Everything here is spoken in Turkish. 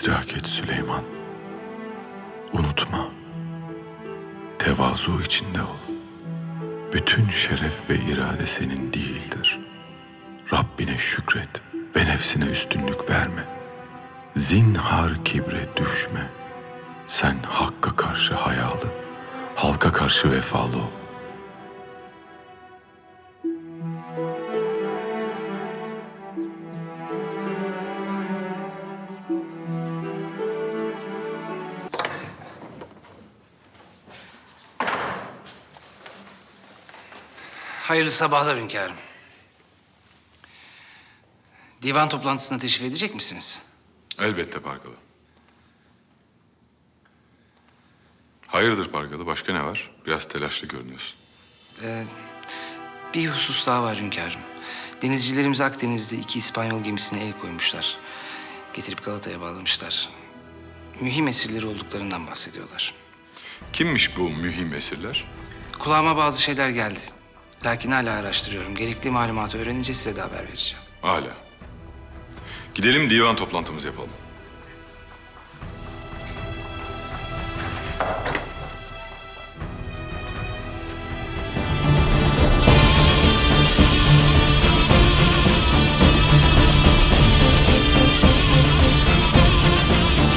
İdrak et Süleyman. Unutma. Tevazu içinde ol. Bütün şeref ve irade senin değildir. Rabbine şükret ve nefsine üstünlük verme. Zinhar kibre düşme. Sen hakka karşı hayalı, halka karşı vefalı ol. Hayırlı sabahlar hünkârım. Divan toplantısına teşrif edecek misiniz? Elbette Pargalı. Hayırdır Pargalı, başka ne var? Biraz telaşlı görünüyorsun. Ee, bir husus daha var hünkârım. Denizcilerimiz Akdeniz'de iki İspanyol gemisine el koymuşlar. Getirip Galata'ya bağlamışlar. Mühim esirleri olduklarından bahsediyorlar. Kimmiş bu mühim esirler? Kulağıma bazı şeyler geldi. Lakin hala araştırıyorum. Gerekli malumatı öğrenince size de haber vereceğim. Hala. Gidelim divan toplantımızı yapalım.